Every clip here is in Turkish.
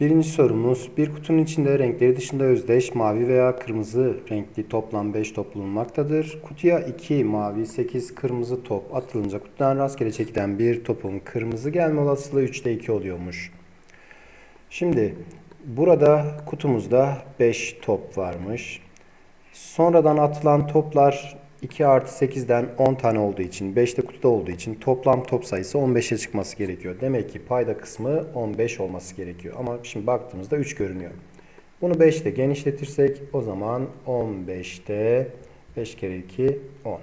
Birinci sorumuz bir kutunun içinde renkleri dışında özdeş mavi veya kırmızı renkli toplam 5 top bulunmaktadır. Kutuya 2 mavi 8 kırmızı top atılınca kutudan rastgele çekilen bir topun kırmızı gelme olasılığı 3'te 2 oluyormuş. Şimdi burada kutumuzda 5 top varmış. Sonradan atılan toplar 2 artı 8'den 10 tane olduğu için 5 de kutuda olduğu için toplam top sayısı 15'e çıkması gerekiyor. Demek ki payda kısmı 15 olması gerekiyor. Ama şimdi baktığımızda 3 görünüyor. Bunu 5 ile genişletirsek o zaman 15'te 5 kere 2 10.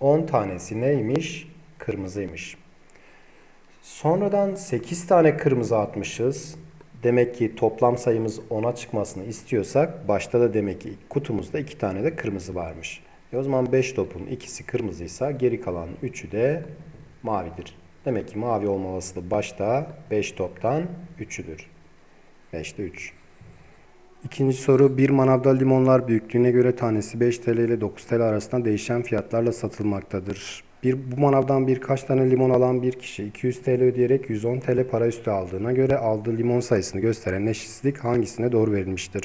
10 tanesi neymiş? Kırmızıymış. Sonradan 8 tane kırmızı atmışız. Demek ki toplam sayımız 10'a çıkmasını istiyorsak başta da demek ki kutumuzda 2 tane de kırmızı varmış. E o zaman 5 topun ikisi kırmızıysa geri kalan 3'ü de mavidir. Demek ki mavi olma olasılığı başta 5 toptan 3'üdür. 5'te 3. İkinci soru bir manavda limonlar büyüklüğüne göre tanesi 5 TL ile 9 TL arasında değişen fiyatlarla satılmaktadır. Bir, bu manavdan birkaç tane limon alan bir kişi 200 TL ödeyerek 110 TL para üstü aldığına göre aldığı limon sayısını gösteren eşitsizlik hangisine doğru verilmiştir?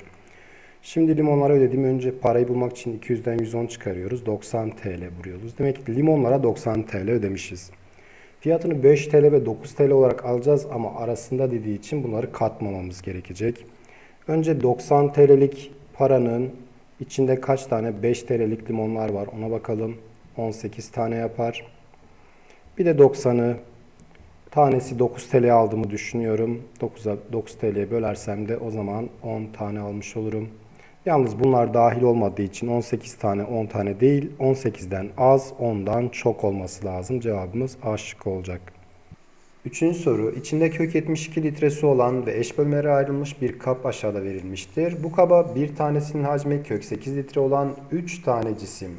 Şimdi limonlara ödedim. Önce parayı bulmak için 200'den 110 çıkarıyoruz. 90 TL vuruyoruz. Demek ki limonlara 90 TL ödemişiz. Fiyatını 5 TL ve 9 TL olarak alacağız ama arasında dediği için bunları katmamamız gerekecek. Önce 90 TL'lik paranın içinde kaç tane 5 TL'lik limonlar var ona bakalım. 18 tane yapar. Bir de 90'ı tanesi 9 TL aldığımı düşünüyorum. 9'a 9 TL'ye bölersem de o zaman 10 tane almış olurum. Yalnız bunlar dahil olmadığı için 18 tane 10 tane değil 18'den az 10'dan çok olması lazım. Cevabımız A şıkkı olacak. Üçüncü soru. İçinde kök 72 litre su olan ve eş bölmelere ayrılmış bir kap aşağıda verilmiştir. Bu kaba bir tanesinin hacmi kök 8 litre olan 3 tane cisim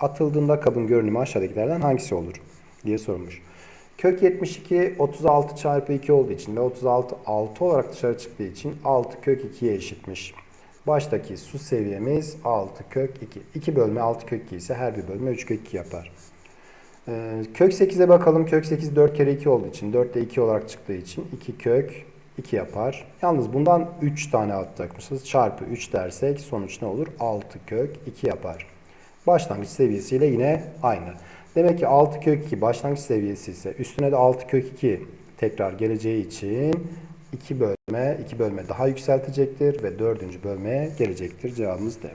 atıldığında kabın görünümü aşağıdakilerden hangisi olur diye sormuş. Kök 72 36 çarpı 2 olduğu için ve 36 6 olarak dışarı çıktığı için 6 kök 2'ye eşitmiş. Baştaki su seviyemiz 6 kök 2. 2 bölme 6 kök 2 ise her bir bölme 3 kök 2 yapar. Ee, kök 8'e bakalım. Kök 8 4 kere 2 olduğu için 4 de 2 olarak çıktığı için 2 kök 2 yapar. Yalnız bundan 3 tane atacakmışız. Çarpı 3 dersek sonuç ne olur? 6 kök 2 yapar. Başlangıç seviyesiyle yine aynı. Demek ki 6 kök 2 başlangıç seviyesi ise üstüne de 6 kök 2 tekrar geleceği için 2 bölme 2 bölme daha yükseltecektir ve 4. bölmeye gelecektir. Cevabımız D.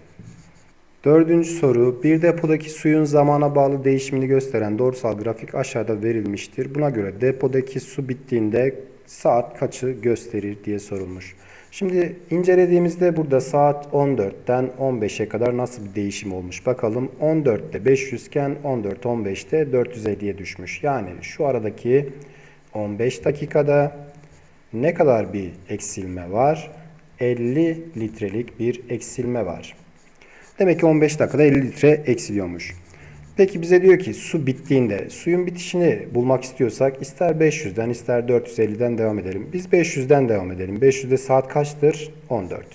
Dördüncü soru. Bir depodaki suyun zamana bağlı değişimini gösteren doğrusal grafik aşağıda verilmiştir. Buna göre depodaki su bittiğinde saat kaçı gösterir diye sorulmuş. Şimdi incelediğimizde burada saat 14'ten 15'e kadar nasıl bir değişim olmuş bakalım. 14'te 500 iken 14 15'te 450'ye düşmüş. Yani şu aradaki 15 dakikada ne kadar bir eksilme var? 50 litrelik bir eksilme var. Demek ki 15 dakikada 50 litre eksiliyormuş. Peki bize diyor ki su bittiğinde suyun bitişini bulmak istiyorsak ister 500'den ister 450'den devam edelim. Biz 500'den devam edelim. 500'de saat kaçtır? 14.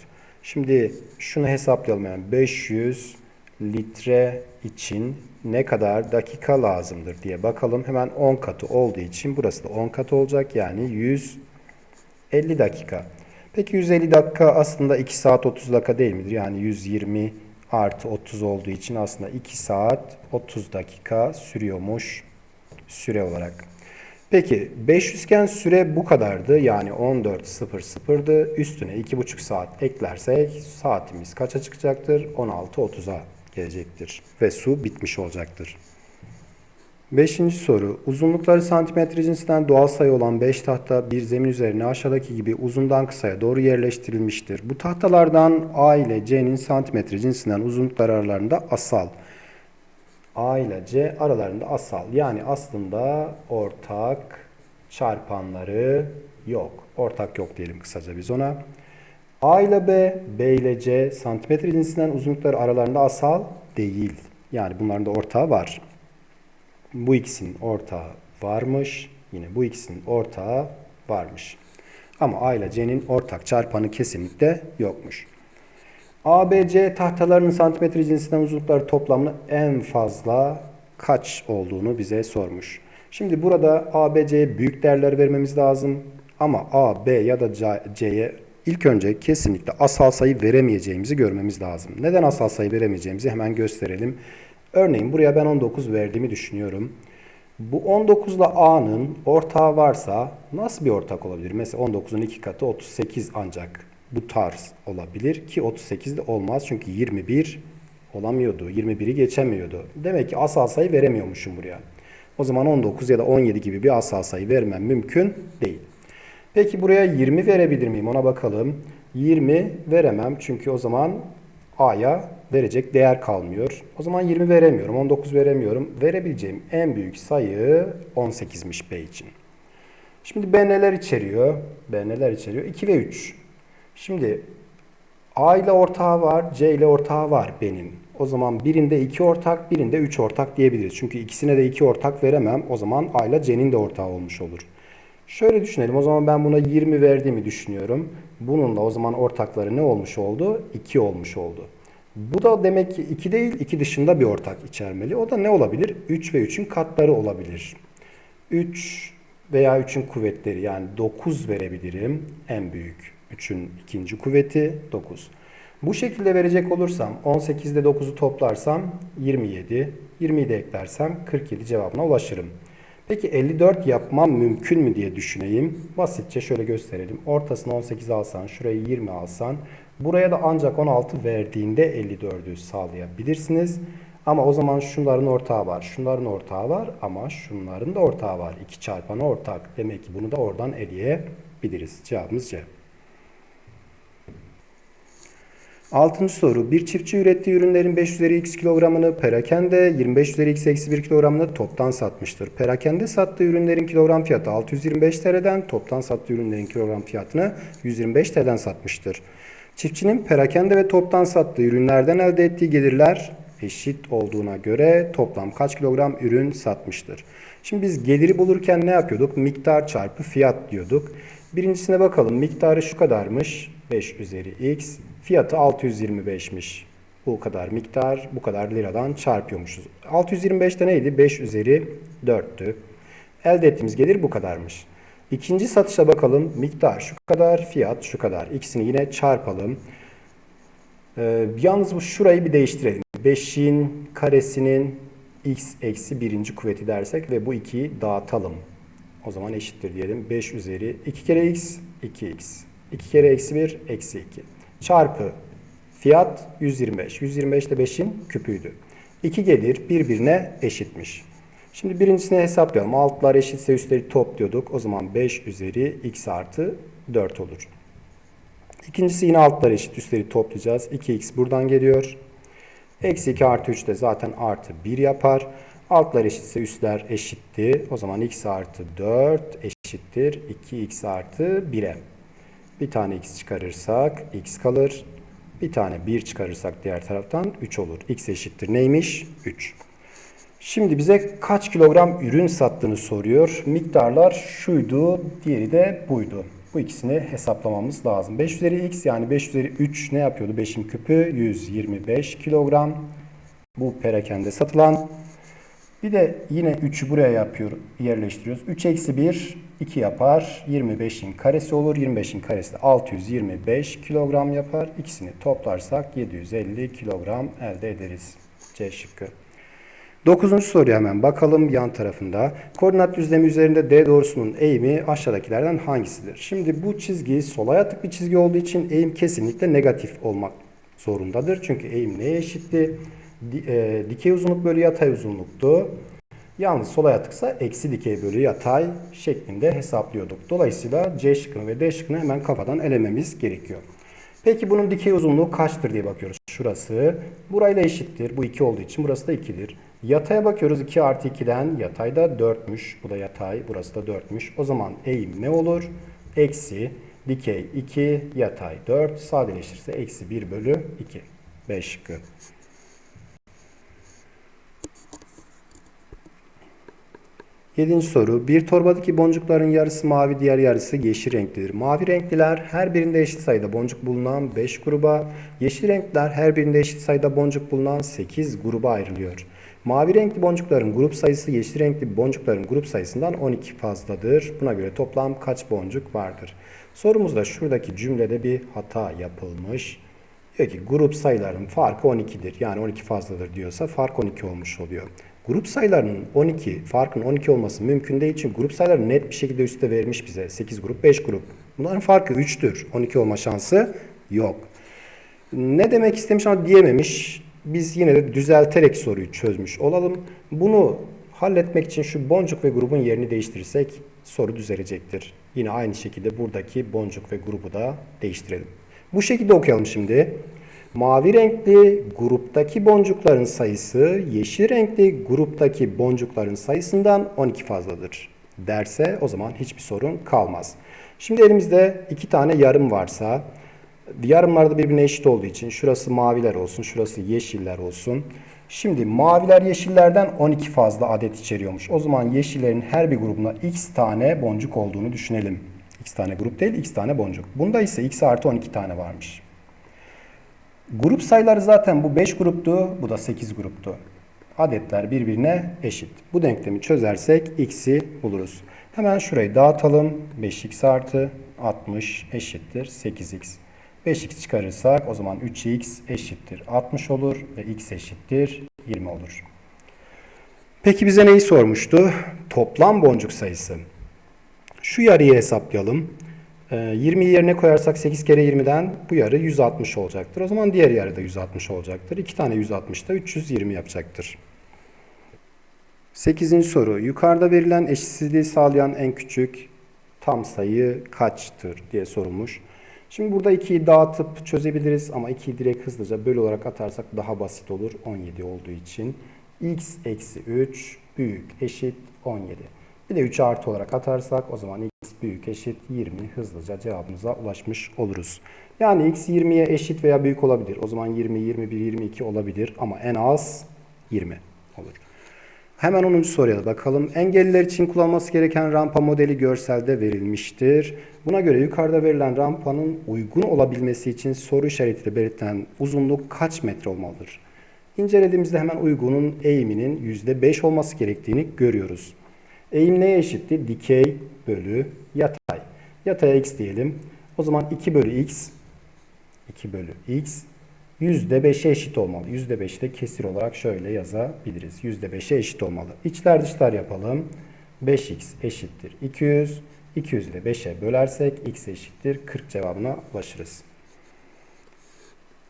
Şimdi şunu hesaplayalım yani 500 litre için ne kadar dakika lazımdır diye bakalım. Hemen 10 katı olduğu için burası da 10 katı olacak. Yani 150 dakika. Peki 150 dakika aslında 2 saat 30 dakika değil midir? Yani 120 artı 30 olduğu için aslında 2 saat 30 dakika sürüyormuş süre olarak. Peki 500 iken süre bu kadardı. Yani 14.00'dı. Üstüne 2,5 saat eklersek saatimiz kaça çıkacaktır? 16.30'a gelecektir. Ve su bitmiş olacaktır. Beşinci soru. Uzunlukları santimetre cinsinden doğal sayı olan 5 tahta bir zemin üzerine aşağıdaki gibi uzundan kısaya doğru yerleştirilmiştir. Bu tahtalardan A ile C'nin santimetre cinsinden uzunlukları aralarında asal. A ile C aralarında asal. Yani aslında ortak çarpanları yok. Ortak yok diyelim kısaca biz ona. A ile B, B ile C santimetre cinsinden uzunlukları aralarında asal değil. Yani bunların da ortağı var. Bu ikisinin ortağı varmış. Yine bu ikisinin ortağı varmış. Ama A ile C'nin ortak çarpanı kesinlikle yokmuş. ABC tahtalarının santimetre cinsinden uzunlukları toplamını en fazla kaç olduğunu bize sormuş. Şimdi burada ABC'ye büyük değerler vermemiz lazım. Ama A, B ya da C'ye ilk önce kesinlikle asal sayı veremeyeceğimizi görmemiz lazım. Neden asal sayı veremeyeceğimizi hemen gösterelim. Örneğin buraya ben 19 verdiğimi düşünüyorum. Bu 19 ile A'nın ortağı varsa nasıl bir ortak olabilir? Mesela 19'un iki katı 38 ancak bu tarz olabilir ki 38 de olmaz çünkü 21 olamıyordu. 21'i geçemiyordu. Demek ki asal sayı veremiyormuşum buraya. O zaman 19 ya da 17 gibi bir asal sayı vermem mümkün değil. Peki buraya 20 verebilir miyim? Ona bakalım. 20 veremem çünkü o zaman A'ya verecek değer kalmıyor. O zaman 20 veremiyorum. 19 veremiyorum. Verebileceğim en büyük sayı 18'miş B için. Şimdi B neler içeriyor? B neler içeriyor? 2 ve 3. Şimdi A ile ortağı var, C ile ortağı var benim. O zaman birinde 2 ortak, birinde 3 ortak diyebiliriz. Çünkü ikisine de 2 ortak veremem. O zaman A ile C'nin de ortağı olmuş olur. Şöyle düşünelim. O zaman ben buna 20 verdiğimi düşünüyorum. Bununla o zaman ortakları ne olmuş oldu? 2 olmuş oldu. Bu da demek ki 2 değil, 2 dışında bir ortak içermeli. O da ne olabilir? 3 ve 3'ün katları olabilir. 3 veya 3'ün kuvvetleri yani 9 verebilirim. En büyük 3'ün ikinci kuvveti 9. Bu şekilde verecek olursam 18 ile 9'u toplarsam 27, 20'yi de eklersem 47 cevabına ulaşırım. Peki 54 yapmam mümkün mü diye düşüneyim. Basitçe şöyle gösterelim. Ortasına 18 alsan, şurayı 20 alsan, buraya da ancak 16 verdiğinde 54'ü sağlayabilirsiniz. Ama o zaman şunların ortağı var, şunların ortağı var ama şunların da ortağı var. 2 çarpanı ortak. Demek ki bunu da oradan eleyebiliriz. Cevabımız C. Altıncı soru. Bir çiftçi ürettiği ürünlerin 5 üzeri x kilogramını perakende 25 üzeri x eksi 1 kilogramını toptan satmıştır. Perakende sattığı ürünlerin kilogram fiyatı 625 TL'den toptan sattığı ürünlerin kilogram fiyatını 125 TL'den satmıştır. Çiftçinin perakende ve toptan sattığı ürünlerden elde ettiği gelirler eşit olduğuna göre toplam kaç kilogram ürün satmıştır? Şimdi biz geliri bulurken ne yapıyorduk? Miktar çarpı fiyat diyorduk. Birincisine bakalım. Miktarı şu kadarmış. 5 üzeri x. Fiyatı 625'miş. Bu kadar miktar, bu kadar liradan çarpıyormuşuz. 625'te neydi? 5 üzeri 4'tü. Elde ettiğimiz gelir bu kadarmış. İkinci satışa bakalım. Miktar şu kadar, fiyat şu kadar. İkisini yine çarpalım. Ee, yalnız bu şurayı bir değiştirelim. 5'in karesinin x eksi birinci kuvveti dersek ve bu 2'yi dağıtalım. O zaman eşittir diyelim. 5 üzeri 2 kere x 2x. 2 kere eksi 1 eksi 2. Çarpı fiyat 125. 125 de 5'in küpüydü. 2 gelir birbirine eşitmiş. Şimdi birincisini hesaplayalım. Altlar eşitse üstleri topluyorduk. O zaman 5 üzeri x artı 4 olur. İkincisi yine altlar eşit üstleri toplayacağız. 2x buradan geliyor. Eksi 2 artı 3 de zaten artı 1 yapar. Altlar eşitse üstler eşitti. O zaman x artı 4 eşittir 2x artı 1'e. Bir tane x çıkarırsak x kalır. Bir tane 1 çıkarırsak diğer taraftan 3 olur. x eşittir neymiş? 3. Şimdi bize kaç kilogram ürün sattığını soruyor. Miktarlar şuydu, diğeri de buydu. Bu ikisini hesaplamamız lazım. 5 üzeri x yani 5 üzeri 3 ne yapıyordu? 5'in küpü 125 kilogram. Bu perakende satılan. Bir de yine 3'ü buraya yapıyor, yerleştiriyoruz. 3 eksi 1 2 yapar. 25'in karesi olur. 25'in karesi de 625 kilogram yapar. İkisini toplarsak 750 kilogram elde ederiz. C şıkkı. Dokuzuncu soruya hemen bakalım yan tarafında. Koordinat düzlemi üzerinde D doğrusunun eğimi aşağıdakilerden hangisidir? Şimdi bu çizgi sola yatık bir çizgi olduğu için eğim kesinlikle negatif olmak zorundadır. Çünkü eğim neye eşitti? E, dikey uzunluk bölü yatay uzunluktu. Yalnız sola yatıksa eksi dikey bölü yatay şeklinde hesaplıyorduk. Dolayısıyla C şıkkını ve D şıkkını hemen kafadan elememiz gerekiyor. Peki bunun dikey uzunluğu kaçtır diye bakıyoruz. Şurası burayla eşittir. Bu 2 olduğu için burası da 2'dir. Yataya bakıyoruz 2 artı 2'den yatayda 4'müş. Bu da yatay burası da 4'müş. O zaman eğim ne olur? Eksi dikey 2 yatay 4 sadeleşirse eksi 1 bölü 2. 5 şıkkı. Yedinci soru. Bir torbadaki boncukların yarısı mavi, diğer yarısı yeşil renklidir. Mavi renkliler her birinde eşit sayıda boncuk bulunan 5 gruba, yeşil renkler her birinde eşit sayıda boncuk bulunan 8 gruba ayrılıyor. Mavi renkli boncukların grup sayısı yeşil renkli boncukların grup sayısından 12 fazladır. Buna göre toplam kaç boncuk vardır? Sorumuzda şuradaki cümlede bir hata yapılmış. Diyor ki grup sayıların farkı 12'dir. Yani 12 fazladır diyorsa fark 12 olmuş oluyor. Grup sayılarının 12, farkın 12 olması mümkün değil için grup sayıları net bir şekilde üstte vermiş bize. 8 grup, 5 grup. Bunların farkı 3'tür. 12 olma şansı yok. Ne demek istemiş ama diyememiş. Biz yine de düzelterek soruyu çözmüş olalım. Bunu halletmek için şu boncuk ve grubun yerini değiştirirsek soru düzelecektir. Yine aynı şekilde buradaki boncuk ve grubu da değiştirelim. Bu şekilde okuyalım şimdi. Mavi renkli gruptaki boncukların sayısı yeşil renkli gruptaki boncukların sayısından 12 fazladır derse o zaman hiçbir sorun kalmaz. Şimdi elimizde iki tane yarım varsa yarımlar da birbirine eşit olduğu için şurası maviler olsun, şurası yeşiller olsun. Şimdi maviler yeşillerden 12 fazla adet içeriyormuş. O zaman yeşillerin her bir grubuna x tane boncuk olduğunu düşünelim. x tane grup değil, x tane boncuk. Bunda ise x artı 12 tane varmış. Grup sayıları zaten bu 5 gruptu, bu da 8 gruptu. Adetler birbirine eşit. Bu denklemi çözersek x'i buluruz. Hemen şurayı dağıtalım. 5x artı 60 eşittir 8x. 5x çıkarırsak o zaman 3x eşittir 60 olur ve x eşittir 20 olur. Peki bize neyi sormuştu? Toplam boncuk sayısı. Şu yarıyı hesaplayalım. 20 yerine koyarsak 8 kere 20'den bu yarı 160 olacaktır. O zaman diğer yarı da 160 olacaktır. 2 tane 160 da 320 yapacaktır. 8. soru. Yukarıda verilen eşitsizliği sağlayan en küçük tam sayı kaçtır diye sorulmuş. Şimdi burada 2'yi dağıtıp çözebiliriz ama 2'yi direkt hızlıca böl olarak atarsak daha basit olur 17 olduğu için. x eksi 3 büyük eşit 17. Bir de 3 artı olarak atarsak o zaman x büyük eşit 20 hızlıca cevabımıza ulaşmış oluruz. Yani x 20'ye eşit veya büyük olabilir. O zaman 20, 21, 22 olabilir ama en az 20 olur. Hemen 10. soruya da bakalım. Engelliler için kullanılması gereken rampa modeli görselde verilmiştir. Buna göre yukarıda verilen rampanın uygun olabilmesi için soru işaretiyle belirtilen uzunluk kaç metre olmalıdır? İncelediğimizde hemen uygunun eğiminin %5 olması gerektiğini görüyoruz. Eğim neye eşitti? Dikey bölü yatay. Yataya x diyelim. O zaman 2 bölü x 2 bölü x %5'e eşit olmalı. %5'i de kesir olarak şöyle yazabiliriz. %5'e eşit olmalı. İçler dışlar yapalım. 5x eşittir 200. 200 ile 5'e bölersek x eşittir 40 cevabına ulaşırız.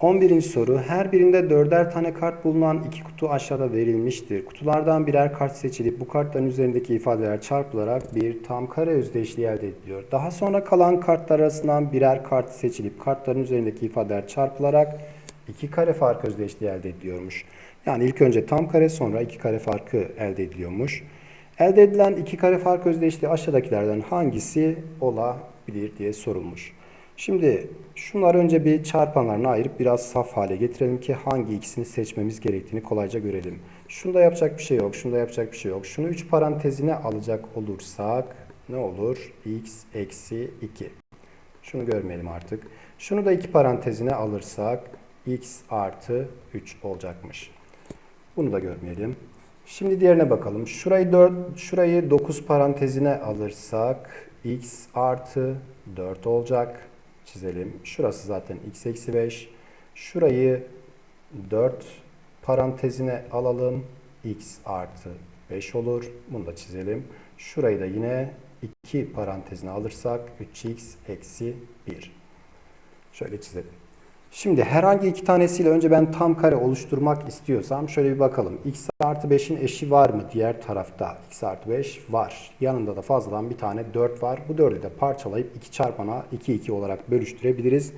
11. soru. Her birinde dörder tane kart bulunan iki kutu aşağıda verilmiştir. Kutulardan birer kart seçilip bu kartların üzerindeki ifadeler çarpılarak bir tam kare özdeşliği elde ediliyor. Daha sonra kalan kartlar arasından birer kart seçilip kartların üzerindeki ifadeler çarpılarak iki kare fark özdeşliği elde ediliyormuş. Yani ilk önce tam kare sonra iki kare farkı elde ediliyormuş. Elde edilen iki kare fark özdeşliği aşağıdakilerden hangisi olabilir diye sorulmuş. Şimdi şunları önce bir çarpanlarına ayırıp biraz saf hale getirelim ki hangi ikisini seçmemiz gerektiğini kolayca görelim. Şunda yapacak bir şey yok, şunda yapacak bir şey yok. Şunu 3 parantezine alacak olursak ne olur? x eksi 2. Şunu görmeyelim artık. Şunu da 2 parantezine alırsak x artı 3 olacakmış. Bunu da görmeyelim. Şimdi diğerine bakalım. Şurayı 4, şurayı 9 parantezine alırsak x artı 4 olacak. Çizelim. Şurası zaten x eksi 5. Şurayı 4 parantezine alalım. x artı 5 olur. Bunu da çizelim. Şurayı da yine 2 parantezine alırsak 3x eksi 1. Şöyle çizelim. Şimdi herhangi iki tanesiyle önce ben tam kare oluşturmak istiyorsam şöyle bir bakalım. x artı 5'in eşi var mı diğer tarafta? x artı 5 var. Yanında da fazladan bir tane 4 var. Bu 4'ü de parçalayıp 2 çarpana 2 2 olarak bölüştürebiliriz.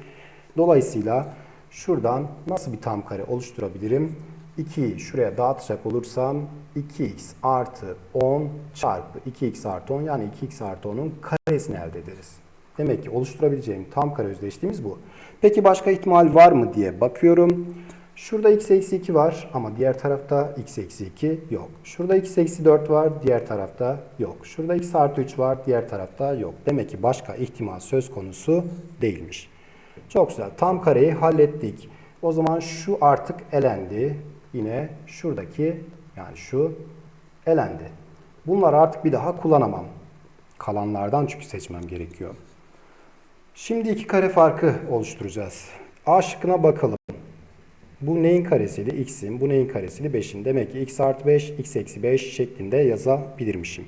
Dolayısıyla şuradan nasıl bir tam kare oluşturabilirim? 2'yi şuraya dağıtacak olursam 2x artı 10 çarpı 2x artı 10 yani 2x artı 10'un karesini elde ederiz. Demek ki oluşturabileceğim tam kare özdeşliğimiz bu. Peki başka ihtimal var mı diye bakıyorum. Şurada x eksi 2 var ama diğer tarafta x eksi 2 yok. Şurada x eksi 4 var, diğer tarafta yok. Şurada x artı 3 var, diğer tarafta yok. Demek ki başka ihtimal söz konusu değilmiş. Çok güzel. Tam kareyi hallettik. O zaman şu artık elendi. Yine şuradaki Yani şu elendi. Bunları artık bir daha kullanamam. Kalanlardan çünkü seçmem gerekiyor. Şimdi iki kare farkı oluşturacağız. A şıkkına bakalım. Bu neyin karesiydi? X'in. Bu neyin karesiydi? 5'in. Demek ki x artı 5, x eksi 5 şeklinde yazabilirmişim.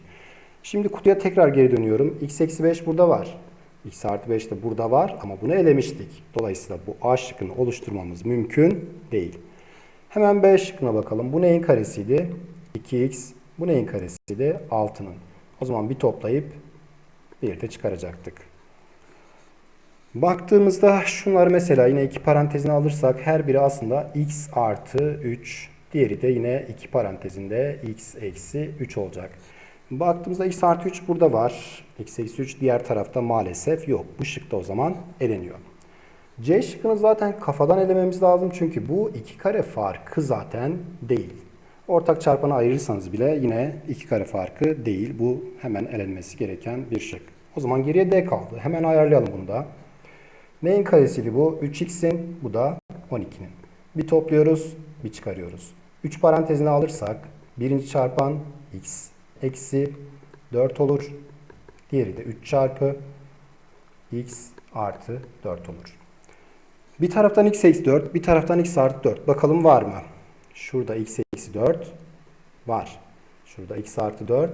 Şimdi kutuya tekrar geri dönüyorum. x eksi 5 burada var. x artı 5 de burada var ama bunu elemiştik. Dolayısıyla bu A şıkkını oluşturmamız mümkün değil. Hemen B şıkkına bakalım. Bu neyin karesiydi? 2x. Bu neyin karesiydi? 6'nın. O zaman bir toplayıp bir de çıkaracaktık. Baktığımızda şunları mesela yine iki parantezine alırsak her biri aslında x artı 3. Diğeri de yine iki parantezinde x eksi 3 olacak. Baktığımızda x artı 3 burada var. x eksi 3 diğer tarafta maalesef yok. Bu şıkta o zaman eleniyor. C şıkkını zaten kafadan elememiz lazım. Çünkü bu iki kare farkı zaten değil. Ortak çarpanı ayırırsanız bile yine iki kare farkı değil. Bu hemen elenmesi gereken bir şık. O zaman geriye D kaldı. Hemen ayarlayalım bunu da. Neyin karesiydi bu? 3x'in, bu da 12'nin. Bir topluyoruz, bir çıkarıyoruz. 3 parantezine alırsak birinci çarpan x eksi 4 olur. Diğeri de 3 çarpı x artı 4 olur. Bir taraftan x eksi 4, bir taraftan x artı 4. Bakalım var mı? Şurada x eksi 4 var. Şurada x artı 4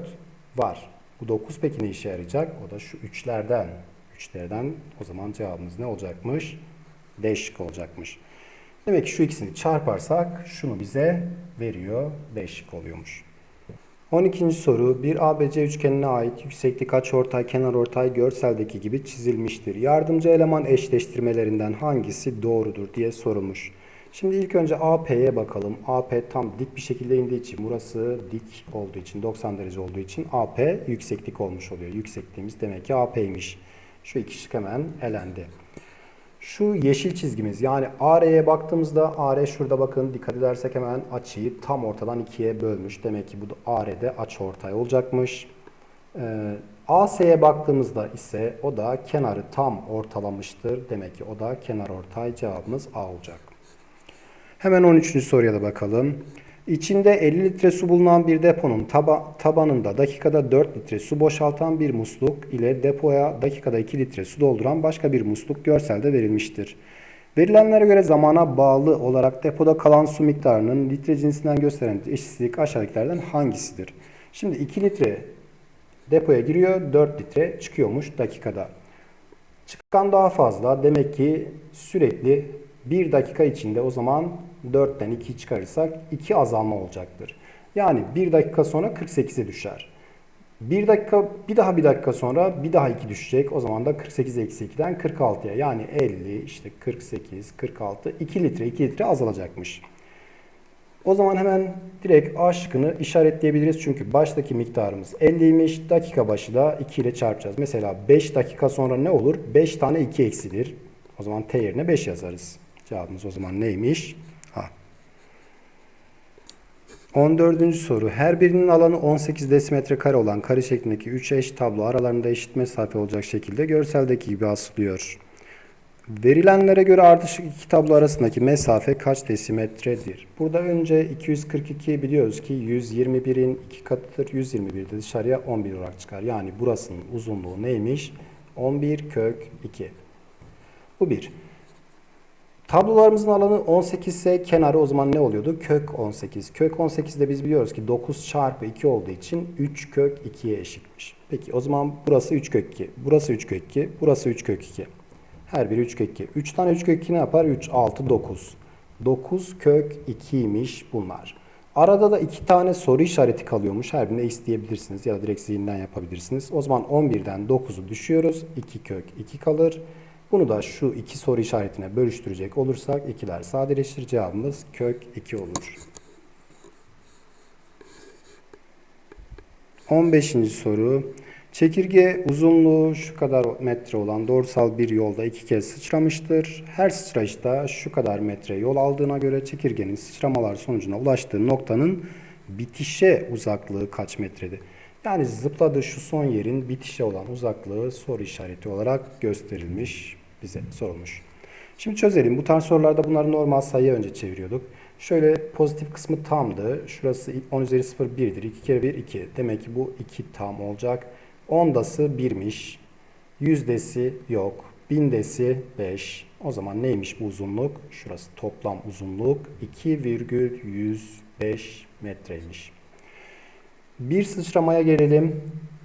var. Bu 9 peki ne işe yarayacak? O da şu 3'lerden. 3'lerden o zaman cevabımız ne olacakmış? D şıkkı olacakmış. Demek ki şu ikisini çarparsak şunu bize veriyor. 5 şık oluyormuş. 12. soru bir ABC üçgenine ait yükseklik açıortay kenarortay görseldeki gibi çizilmiştir. Yardımcı eleman eşleştirmelerinden hangisi doğrudur diye sorulmuş. Şimdi ilk önce AP'ye bakalım. AP tam dik bir şekilde indiği için burası dik olduğu için 90 derece olduğu için AP yükseklik olmuş oluyor. Yüksekliğimiz demek ki AP'ymiş. Şu iki hemen elendi. Şu yeşil çizgimiz yani AR'ye baktığımızda AR şurada bakın dikkat edersek hemen açıyı tam ortadan ikiye bölmüş. Demek ki bu da AR'de açı ortay olacakmış. Ee, AS'ye baktığımızda ise o da kenarı tam ortalamıştır. Demek ki o da kenar ortay cevabımız A olacak. Hemen 13. soruya da bakalım. İçinde 50 litre su bulunan bir deponun taba, tabanında dakikada 4 litre su boşaltan bir musluk ile depoya dakikada 2 litre su dolduran başka bir musluk görselde verilmiştir. Verilenlere göre zamana bağlı olarak depoda kalan su miktarının litre cinsinden gösteren eşitsizlik aşağıdakilerden hangisidir? Şimdi 2 litre depoya giriyor, 4 litre çıkıyormuş dakikada. Çıkan daha fazla. Demek ki sürekli 1 dakika içinde o zaman 4'ten 2 çıkarırsak 2 azalma olacaktır. Yani 1 dakika sonra 48'e düşer. 1 dakika bir daha 1 dakika sonra bir daha 2 düşecek. O zaman da 48 eksi 2'den 46'ya yani 50 işte 48 46 2 litre 2 litre azalacakmış. O zaman hemen direkt A şıkkını işaretleyebiliriz. Çünkü baştaki miktarımız 50'ymiş. Dakika başı da 2 ile çarpacağız. Mesela 5 dakika sonra ne olur? 5 tane 2 eksilir. O zaman T yerine 5 yazarız. Cevabımız o zaman neymiş? A. 14. soru. Her birinin alanı 18 desimetre kare olan kare şeklindeki 3 eş tablo aralarında eşit mesafe olacak şekilde görseldeki gibi asılıyor. Verilenlere göre ardışık iki tablo arasındaki mesafe kaç desimetredir? Burada önce 242 biliyoruz ki 121'in iki katıdır. 121 de dışarıya 11 olarak çıkar. Yani burasının uzunluğu neymiş? 11 kök 2. Bu bir. Tablolarımızın alanı 18 ise kenarı o zaman ne oluyordu? Kök 18. Kök 18'de biz biliyoruz ki 9 çarpı 2 olduğu için 3 kök 2'ye eşitmiş. Peki o zaman burası 3 kök 2. Burası 3 kök 2. Burası 3 kök 2. Her biri 3 kök 2. 3 tane 3 kök 2 ne yapar? 3, 6, 9. 9 kök 2'ymiş bunlar. Arada da 2 tane soru işareti kalıyormuş. Her birine x diyebilirsiniz ya da direkt zihinden yapabilirsiniz. O zaman 11'den 9'u düşüyoruz. 2 kök 2 kalır. Bunu da şu iki soru işaretine bölüştürecek olursak ikiler sadeleşir. Cevabımız kök 2 olur. 15. soru. Çekirge uzunluğu şu kadar metre olan doğrusal bir yolda iki kez sıçramıştır. Her sıçrayışta şu kadar metre yol aldığına göre çekirgenin sıçramalar sonucuna ulaştığı noktanın bitişe uzaklığı kaç metredir? Yani zıpladığı şu son yerin bitişe olan uzaklığı soru işareti olarak gösterilmiş bize sorulmuş. Şimdi çözelim. Bu tarz sorularda bunları normal sayıya önce çeviriyorduk. Şöyle pozitif kısmı tamdı. Şurası 10 üzeri 0 1'dir. 2 kere 1 2. Demek ki bu 2 tam olacak. Ondası 1'miş. Yüzdesi yok. Bindesi 5. O zaman neymiş bu uzunluk? Şurası toplam uzunluk 2,105 metreymiş. Bir sıçramaya gelelim.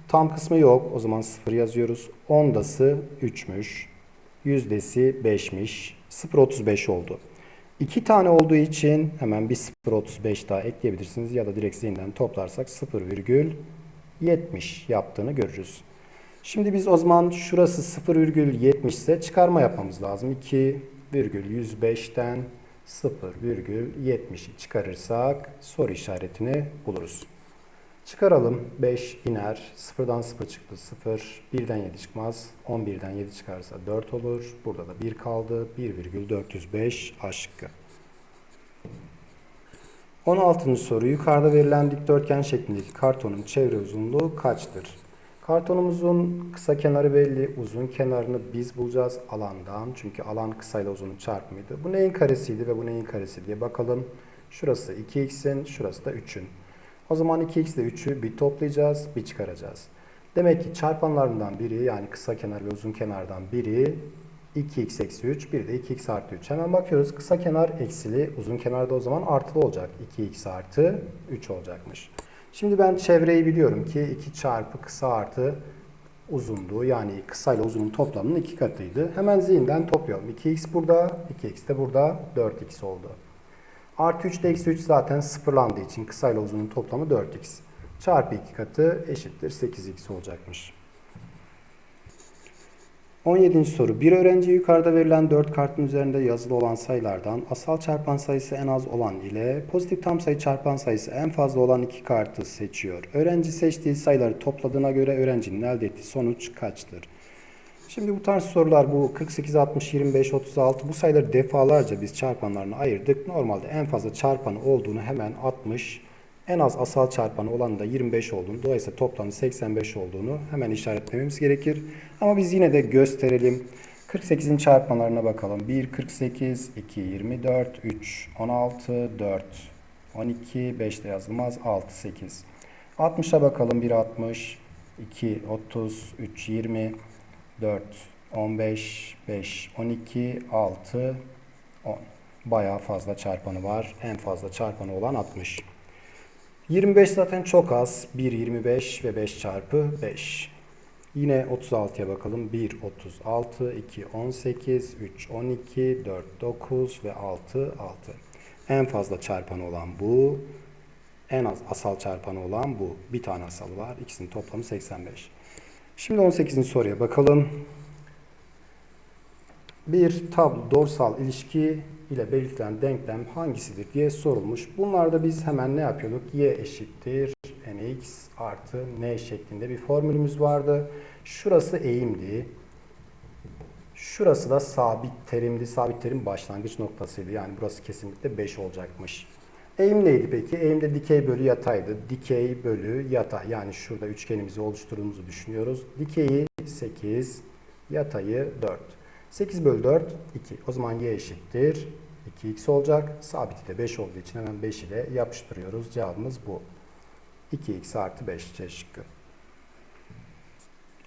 Tam kısmı yok. O zaman 0 yazıyoruz. Ondası 3'müş. Yüzdesi 5'miş. 0.35 oldu. 2 tane olduğu için hemen bir 0.35 daha ekleyebilirsiniz. Ya da direkt zihinden toplarsak 0,70 yaptığını görürüz. Şimdi biz o zaman şurası 0,70 ise çıkarma yapmamız lazım. 2,105'ten 0,70'i çıkarırsak soru işaretini buluruz. Çıkaralım. 5 iner. 0'dan 0 çıktı. 0. 1'den 7 çıkmaz. 11'den 7 çıkarsa 4 olur. Burada da 1 kaldı. 1,405 A şıkkı. 16. soru. Yukarıda verilen dikdörtgen şeklindeki kartonun çevre uzunluğu kaçtır? Kartonumuzun kısa kenarı belli. Uzun kenarını biz bulacağız alandan. Çünkü alan kısayla uzunun çarpımıydı. Bu neyin karesiydi ve bu neyin karesi diye bakalım. Şurası 2x'in, şurası da 3'ün. O zaman 2x ile 3'ü bir toplayacağız, bir çıkaracağız. Demek ki çarpanlarından biri yani kısa kenar ve uzun kenardan biri 2x eksi 3, bir de 2x artı 3. Hemen bakıyoruz kısa kenar eksili, uzun kenarda o zaman artılı olacak. 2x artı 3 olacakmış. Şimdi ben çevreyi biliyorum ki 2 çarpı kısa artı uzunluğu yani kısa ile uzunun toplamının iki katıydı. Hemen zihinden toplayalım. 2x burada, 2x de burada 4x oldu. Artı 3 de eksi 3 zaten sıfırlandığı için kısa ile uzunun toplamı 4x. Çarpı 2 katı eşittir 8x olacakmış. 17. soru. Bir öğrenci yukarıda verilen 4 kartın üzerinde yazılı olan sayılardan asal çarpan sayısı en az olan ile pozitif tam sayı çarpan sayısı en fazla olan iki kartı seçiyor. Öğrenci seçtiği sayıları topladığına göre öğrencinin elde ettiği sonuç kaçtır? Şimdi bu tarz sorular bu 48, 60, 25, 36 bu sayıları defalarca biz çarpanlarına ayırdık. Normalde en fazla çarpanı olduğunu hemen 60, en az asal çarpanı olan da 25 olduğunu, dolayısıyla toplamı 85 olduğunu hemen işaretlememiz gerekir. Ama biz yine de gösterelim. 48'in çarpanlarına bakalım. 1, 48, 2, 24, 3, 16, 4, 12, 5 de yazılmaz, 6, 8. 60'a bakalım. 1, 60, 2, 30, 3, 20, 4, 15, 5, 12, 6, 10. Bayağı fazla çarpanı var. En fazla çarpanı olan 60. 25 zaten çok az. 1, 25 ve 5 çarpı 5. Yine 36'ya bakalım. 1, 36, 2, 18, 3, 12, 4, 9 ve 6, 6. En fazla çarpanı olan bu. En az asal çarpanı olan bu. Bir tane asal var. İkisinin toplamı 85. Şimdi 18. soruya bakalım. Bir tablo dorsal ilişki ile belirtilen denklem hangisidir diye sorulmuş. Bunlarda biz hemen ne yapıyorduk? Y eşittir nx artı n şeklinde bir formülümüz vardı. Şurası eğimdi. Şurası da sabit terimdi. Sabit terim başlangıç noktasıydı. Yani burası kesinlikle 5 olacakmış. Eğim neydi peki? Eğimde dikey bölü yataydı. Dikey bölü yatay. Yani şurada üçgenimizi oluşturduğumuzu düşünüyoruz. Dikeyi 8, yatayı 4. 8 bölü 4, 2. O zaman y eşittir. 2x olacak. Sabiti de 5 olduğu için hemen 5 ile yapıştırıyoruz. Cevabımız bu. 2x artı 5 C.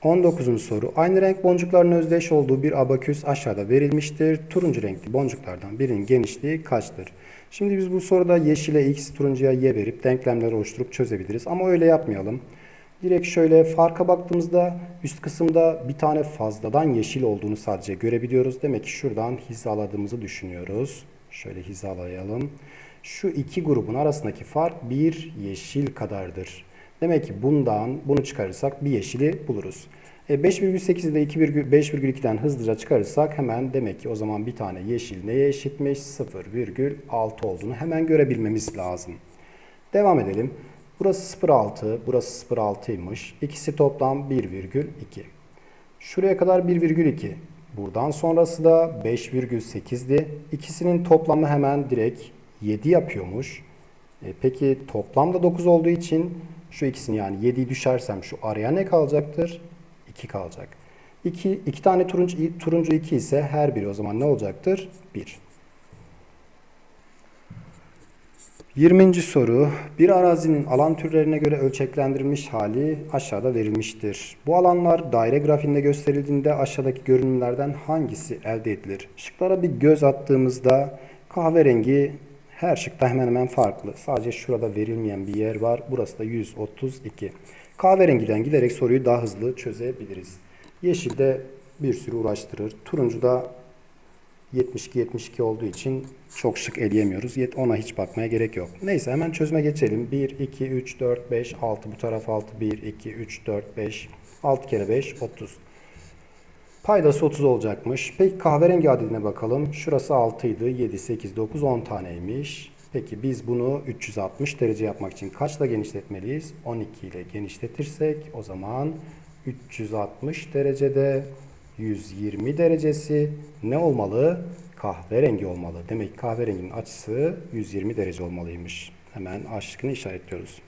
19. soru. Aynı renk boncukların özdeş olduğu bir abaküs aşağıda verilmiştir. Turuncu renkli boncuklardan birinin genişliği kaçtır? Şimdi biz bu soruda yeşile x, turuncuya y verip denklemler oluşturup çözebiliriz. Ama öyle yapmayalım. Direkt şöyle farka baktığımızda üst kısımda bir tane fazladan yeşil olduğunu sadece görebiliyoruz. Demek ki şuradan hizaladığımızı düşünüyoruz. Şöyle hizalayalım. Şu iki grubun arasındaki fark bir yeşil kadardır. Demek ki bundan bunu çıkarırsak bir yeşili buluruz. E 5,8'i de 5,2'den hızlıca çıkarırsak hemen demek ki o zaman bir tane yeşil neye eşitmiş? 0,6 olduğunu hemen görebilmemiz lazım. Devam edelim. Burası 0,6, burası 0,6'ymış. İkisi toplam 1,2. Şuraya kadar 1,2. Buradan sonrası da 5,8'di. İkisinin toplamı hemen direkt 7 yapıyormuş. E peki toplamda 9 olduğu için şu ikisini yani 7'yi düşersem şu araya ne kalacaktır? 2 kalacak. 2, iki tane turuncu, turuncu 2 ise her biri o zaman ne olacaktır? 1. 20. soru. Bir arazinin alan türlerine göre ölçeklendirilmiş hali aşağıda verilmiştir. Bu alanlar daire grafiğinde gösterildiğinde aşağıdaki görünümlerden hangisi elde edilir? Şıklara bir göz attığımızda kahverengi her şıkta hemen hemen farklı. Sadece şurada verilmeyen bir yer var. Burası da 132. Kahverengiden giderek soruyu daha hızlı çözebiliriz. Yeşil de bir sürü uğraştırır. Turuncu da 72-72 olduğu için çok şık eleyemiyoruz. Ona hiç bakmaya gerek yok. Neyse hemen çözüme geçelim. 1, 2, 3, 4, 5, 6. Bu taraf 6. 1, 2, 3, 4, 5. 6 kere 5, 30. Paydası 30 olacakmış. Peki kahverengi adedine bakalım. Şurası 6 idi. 7, 8, 9, 10 taneymiş. Peki biz bunu 360 derece yapmak için kaçla genişletmeliyiz? 12 ile genişletirsek o zaman 360 derecede 120 derecesi ne olmalı? Kahverengi olmalı. Demek ki kahverenginin açısı 120 derece olmalıymış. Hemen A şıkkını işaretliyoruz.